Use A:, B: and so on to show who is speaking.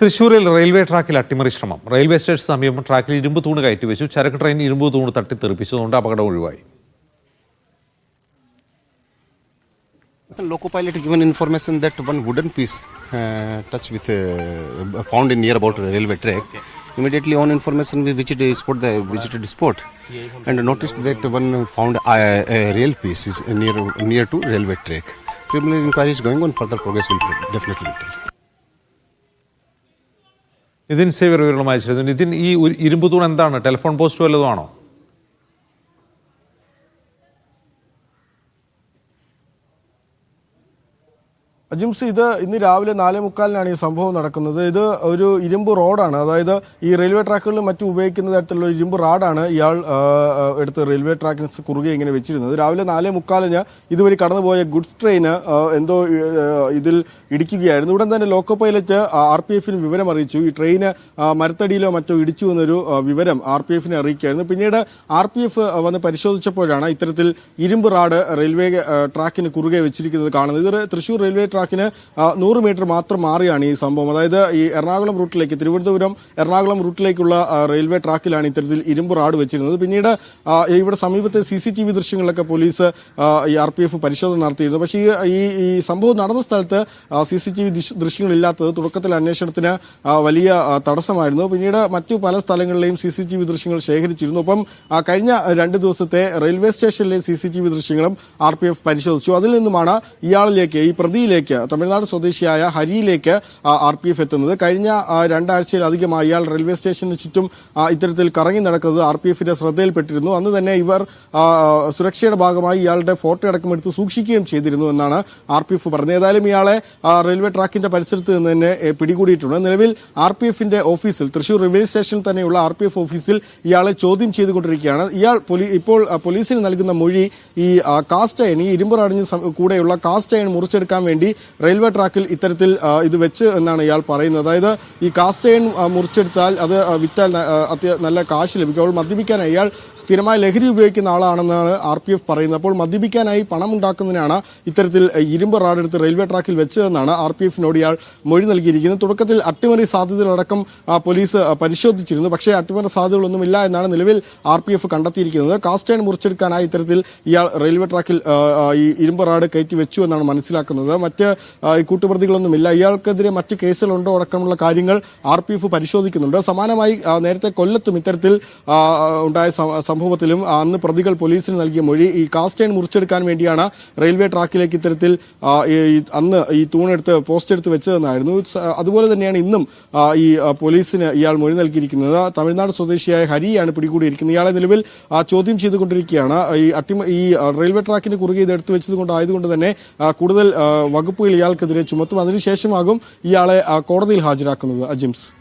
A: തൃശൂരിൽ റെയിൽവേ ട്രാക്കിൽ അട്ടിമറി ശ്രമം. റെയിൽവേ സ്റ്റേഷൻ സമീപം ട്രാക്കിൽ ഇരുമ്പ് തൂണ് കയറ്റിവെച്ചു. ചരക്ക് ട്രെയിൻ ഇരുമ്പ് തൂണ് തട്ടി തെറിപ്പിച്ചതുകൊണ്ട് അപകടം ഒഴിവായി.
B: Loco pilot given information that one wooden piece touch with found near about railway track immediately on information we visit spot visit spot and notice that one found real piece is near near to railway track criminal inquiry is on further progress definitely
A: Nitin Xavier വിവരങ്ങളുമായി ചേരുന്നു നിതിൻ ഈ ഇരുമ്പ് തൂൺ എന്താണ്? Telephone post വല്ലതും ആണോ?
C: അജിംസ് ഇത് ഇന്ന് രാവിലെ നാലേ മുക്കാലിനാണ് ഈ സംഭവം നടക്കുന്നത്. ഇത് ഒരു ഇരുമ്പ് റോഡാണ്. അതായത് ഈ റെയിൽവേ ട്രാക്കുകളിൽ മറ്റും ഉപയോഗിക്കുന്ന തരത്തിലുള്ള ഇരുമ്പ് റോഡാണ് ഇയാൾ എടുത്ത് റെയിൽവേ ട്രാക്കിന് കുറുകെ ഇങ്ങനെ വെച്ചിരുന്നത്. രാവിലെ നാലേ മുക്കാലിന് ഇതുവഴി കടന്നുപോയ ഗുഡ്സ് ട്രെയിന് എന്തോ ഇതിൽ ഇടിക്കുകയായിരുന്നു. ഉടൻ തന്നെ ലോക്കോ പൈലറ്റ് ആർ പി എഫിന് വിവരം അറിയിച്ചു. ഈ ട്രെയിന് മരത്തടിയിലോ മറ്റോ ഇടിച്ചു എന്നൊരു വിവരം ആർ പി എഫിനെ അറിയിക്കുകയായിരുന്നു. പിന്നീട് ആർ പി എഫ് വന്ന് പരിശോധിച്ചപ്പോഴാണ് ഇത്തരത്തിൽ ഇരുമ്പ് റാഡ് റെയിൽവേ ട്രാക്കിന് കുറുകെ വെച്ചിരിക്കുന്നത് കാണുന്നത്. ഇത് തൃശൂർ റെയിൽവേ ട്രാക്കിന് നൂറ് മീറ്റർ മാത്രം മാറിയാണ് ഈ സംഭവം. അതായത് ഈ എറണാകുളം റൂട്ടിലേക്ക് തിരുവനന്തപുരം എറണാകുളം റൂട്ടിലേക്കുള്ള റെയിൽവേ ട്രാക്കിലാണ് ഇത്തരത്തിൽ ഇരുമ്പ് റാഡ് വെച്ചിരുന്നത്. പിന്നീട് ഇവിടെ സമീപത്തെ സി സി ടി വി ദൃശ്യങ്ങളിലൊക്കെ പോലീസ് ഈ ആർ പി എഫ് പരിശോധന നടത്തിയിരുന്നു. പക്ഷേ ഈ- ഈ സംഭവം നടന്ന സ്ഥലത്ത് സി സി ടി വി ദൃശ്യങ്ങളില്ലാത്തത് തുടക്കത്തിൽ അന്വേഷണത്തിന് വലിയ തടസ്സമായിരുന്നു. പിന്നീട് മറ്റു പല സ്ഥലങ്ങളിലെയും സി സി ടി വി ദൃശ്യങ്ങൾ ശേഖരിച്ചിരുന്നു. ഒപ്പം കഴിഞ്ഞ രണ്ട് ദിവസത്തെ റെയിൽവേ സ്റ്റേഷനിലെ സി സി ടി വി ദൃശ്യങ്ങളും ആർ പി എഫ് പരിശോധിച്ചു. അതിൽ നിന്നുമാണ് ഇയാളിലേക്ക് ഈ പ്രതിയിലേക്ക് തമിഴ്നാട് സ്വദേശിയായ ഹരിയിലേക്ക് ആർ പി എഫ് എത്തുന്നത്. കഴിഞ്ഞ രണ്ടാഴ്ചയിലധികമായി ഇയാൾ റെയിൽവേ സ്റ്റേഷന് ചുറ്റും ഇത്തരത്തിൽ കറങ്ങി നടക്കുന്നത് ആർ പി എഫിന്റെ ശ്രദ്ധയിൽപ്പെട്ടിരുന്നു. അന്ന് തന്നെ ഇവർ സുരക്ഷയുടെ ഭാഗമായി ഇയാളുടെ ഫോട്ടോ അടക്കം എടുത്ത് സൂക്ഷിക്കുകയും ചെയ്തിരുന്നു എന്നാണ് ആർ പി എഫ് പറഞ്ഞത്. ഏതായാലും ഇയാളെ റെയിൽവേ ട്രാക്കിന്റെ പരിസരത്ത് നിന്ന് തന്നെ പിടികൂടിയിട്ടുണ്ട്. നിലവിൽ ആർ പി എഫിന്റെ ഓഫീസിൽ തൃശൂർ റെയിൽവേ സ്റ്റേഷൻ തന്നെയുള്ള ആർ പി എഫ് ഓഫീസിൽ ഇയാളെ ചോദ്യം ചെയ്തുകൊണ്ടിരിക്കുകയാണ്. ഇയാൾ ഇപ്പോൾ പോലീസിന് നൽകുന്ന മൊഴി ഈ കാസ്റ്റ് അയൺ ഈ ഇരുമ്പ് കൂടെയുള്ള കാസ്റ്റ് അയൺ മുറിച്ചെടുക്കാൻ വേണ്ടി റെയിൽവേ ട്രാക്കിൽ ഇത്തരത്തിൽ ഇത് വെച്ച് എന്നാണ് ഇയാൾ പറയുന്നത്. അതായത് ഈ കാസ്റ്റ് അയൺ മുറിച്ചെടുത്താൽ അത് വിറ്റാൽ നല്ല കാശ് ലഭിക്കും. അപ്പോൾ മദ്യപിക്കാനായി ഇയാൾ സ്ഥിരമായി ലഹരി ഉപയോഗിക്കുന്ന ആളാണെന്നാണ് ആർ പി എഫ് പറയുന്നത്. അപ്പോൾ മദ്യപിക്കാനായി പണം ഉണ്ടാക്കുന്നതിനാണ് ഇത്തരത്തിൽ ഇരുമ്പ് റാഡ് എടുത്ത് റെയിൽവേ ട്രാക്കിൽ വെച്ചതെന്നാണ് ആർ പി എഫിനോട് ഇയാൾ മൊഴി നൽകിയിരിക്കുന്നത്. തുടക്കത്തിൽ അട്ടിമറി സാധ്യതകളടക്കം പോലീസ് പരിശോധിച്ചിരുന്നു. പക്ഷേ അട്ടിമറി സാധ്യതകളൊന്നുമില്ല എന്നാണ് നിലവിൽ ആർ പി എഫ് കണ്ടെത്തിയിരിക്കുന്നത്. കാസ്റ്റ് അയൺ മുറിച്ചെടുക്കാനായി ഇത്തരത്തിൽ ഇയാൾ റെയിൽവേ ട്രാക്കിൽ ഈ ഇരുമ്പ് റാഡ് കയറ്റി വെച്ചു എന്നാണ് മനസ്സിലാക്കുന്നത്. മറ്റ് ആ, ഈ കൂട്ടുപ്രതികളൊന്നുമില്ല. ഇയാൾക്കെതിരെ മറ്റ് കേസുകളുണ്ടോ അടക്കമുള്ള കാര്യങ്ങൾ ആർ പി എഫ് പരിശോധിക്കുന്നുണ്ട്. സമാനമായി നേരത്തെ കൊല്ലത്തും ഇത്തരത്തിൽ ഉണ്ടായ സംഭവത്തിലും അന്ന് പ്രതികൾ പോലീസിന് നൽകിയ മൊഴി ഈ കാസ്റ്റ് അയൺ മുറിച്ചെടുക്കാൻ വേണ്ടിയാണ് റെയിൽവേ ട്രാക്കിലേക്ക് ഇത്തരത്തിൽ അന്ന് ഈ തൂണെടുത്ത് പോസ്റ്റ് എടുത്ത് വെച്ചതെന്നായിരുന്നു. അതുപോലെ തന്നെയാണ് ഇന്നും ഈ പോലീസിന് ഇയാൾ മൊഴി നൽകിയിരിക്കുന്നത്. തമിഴ്നാട് സ്വദേശിയായ ഹരിയാണ് പിടികൂടിയിരിക്കുന്നത്. ഇയാളെ നിലവിൽ ചോദ്യം ചെയ്തുകൊണ്ടിരിക്കുകയാണ്. ഈ അട്ടിമ ഈ റെയിൽവേ ട്രാക്കിന് കുറുകെ ഇത് എടുത്തു വെച്ചത് ആയതുകൊണ്ട് തന്നെ കൂടുതൽ ആ, വകുപ്പുകൾ ഇയാൾക്കെതിരെ ചുമത്തും. അതിനുശേഷമാകും ഇയാളെ കോടതിയിൽ ഹാജരാക്കുന്നത്. അജിംസ്